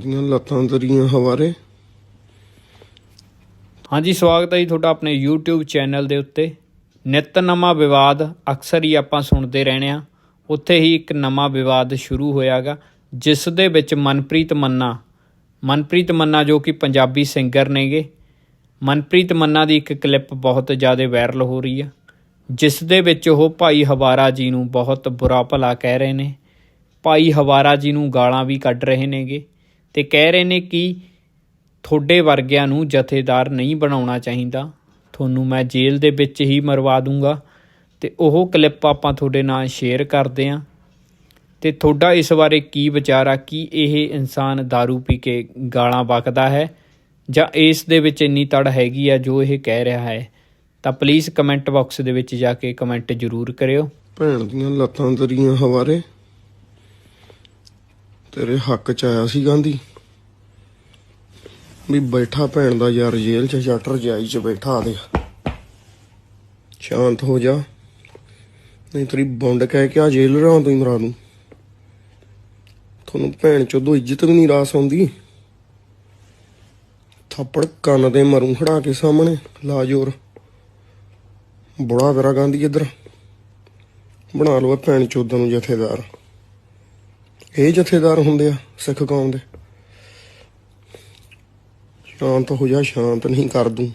ਦੀਆਂ ਲੱਤਾਂ ਤੇਰੀਆਂ ਹਵਾਰੇ। ਹਾਂਜੀ, ਸਵਾਗਤ ਹੈ ਜੀ ਤੁਹਾਡਾ ਆਪਣੇ YouTube ਚੈਨਲ ਦੇ ਉੱਤੇ। ਨਿਤ ਨਵਾਂ ਵਿਵਾਦ ਅਕਸਰ ਹੀ ਆਪਾਂ ਸੁਣਦੇ ਰਹਿਣੇ ਆ ਉੱਥੇ ਹੀ ਇੱਕ ਨਵਾਂ ਵਿਵਾਦ ਸ਼ੁਰੂ ਹੋਇਆਗਾ, ਜਿਸ ਦੇ ਵਿੱਚ ਮਨਪ੍ਰੀਤ ਮੰਨਾ। ਮਨਪ੍ਰੀਤ ਮੰਨਾ ਜੋ ਕਿ ਪੰਜਾਬੀ ਸਿੰਗਰ ਨੇਗੇ। ਮਨਪ੍ਰੀਤ ਮੰਨਾ ਦੀ ਇੱਕ ਕਲਿੱਪ ਬਹੁਤ ਜ਼ਿਆਦਾ ਵਾਇਰਲ ਹੋ ਰਹੀ ਆ, ਜਿਸ ਦੇ ਵਿੱਚ ਉਹ ਭਾਈ ਹਵਾਰਾ ਜੀ ਨੂੰ ਬਹੁਤ ਬੁਰਾ ਭਲਾ ਕਹਿ ਰਹੇ ਨੇ। ਭਾਈ ਹਵਾਰਾ ਜੀ ਨੂੰ ਗਾਲਾਂ ਵੀ ਕੱਢ ਰਹੇ ਨੇਗੇ। ਤੇ ਕਹਿ ਰਹੇ ਨੇ ਕਿ ਤੁਹਾਡੇ ਵਰਗਿਆਂ ਨੂੰ ਜਥੇਦਾਰ ਨਹੀਂ ਬਣਾਉਣਾ ਚਾਹੀਦਾ। ਤੁਹਾਨੂੰ ਮੈਂ ਜੇਲ੍ਹ ਦੇ ਵਿੱਚ ਹੀ ਮਰਵਾ ਦੂੰਗਾ ਤੇ ਉਹ ਕਲਿੱਪ ਆਪਾਂ ਤੁਹਾਡੇ ਨਾਲ ਸ਼ੇਅਰ ਕਰਦੇ ਆਂ। ਤੇ ਤੁਹਾਡਾ ਇਸ ਬਾਰੇ ਕੀ ਵਿਚਾਰ ਆ? ਕੀ ਇਹ ਇਨਸਾਨ दारू ਪੀ ਕੇ ਗਾਲਾਂ ਬਕਦਾ ਹੈ? ਜਾਂ ਇਸ ਦੇ ਵਿੱਚ ਇੰਨੀ ਤੜ ਹੈਗੀ ਆ ਜੋ ਇਹ ਕਹਿ ਰਿਹਾ ਹੈ? ਤਾਂ ਪਲੀਜ਼ ਕਮੈਂਟ ਬਾਕਸ ਦੇ ਵਿੱਚ ਜਾ ਕੇ ਕਮੈਂਟ ਜ਼ਰੂਰ ਕਰਿਓ। ਭੈਣ ਦੀਆਂ ਲੱਤਾਂ ਤੇਰੀਆਂ ਹਵਾਰੇ। ਤੇਰੇ ਹੱਕ ਚ ਆਇਆ ਸੀ ਗਾਂਧੀ। ਵੀ ਬੈਠਾ ਭੈਣ ਦਾ ਯਾਰ ਜੇਲ੍ਹ ਚ ਜੱਟ ਰਜਾਈ ਚ ਬੈਠਾ ਦੇ। ਸ਼ਾਂਤ ਹੋ ਜਾ। ਨਹੀਂ ਤੇਰੀ ਬੁੰਡ ਕਹਿ ਕੇ ਆ ਜੇਲ੍ਹ ਰਾਂ ਤੂੰ ਮਰਾ ਦੂੰ ਤੁਹਾਨੂੰ ਭੈਣ ਚੋਦੋ ਇੱਜ਼ਤ ਵੀ ਨਹੀਂ ਰਾਸ ਆਉਂਦੀ। ਥੱਪੜ ਕੰਨ ਦੇ ਮਰੂ ਖੜਾ ਕੇ ਸਾਹਮਣੇ, ਲਾ ਜੋਰ। ਬੁੜਾ ਤੇਰਾ ਗਾਂਧੀ ਇੱਧਰ। ਬਣਾ ਲਓ ਭੈਣ ਚੋਦਾਂ ਨੂੰ ਜਥੇਦਾਰ। ਇਹ ਜਥੇਦਾਰ ਹੁੰਦੇ ਆ ਸਿੱਖ ਕੌਮ ਦੇ। ਸ਼ਾਂਤ ਹੋ ਜਾ ਸ਼ਾਂਤ ਨਹੀਂ ਕਰ ਦੂੰ।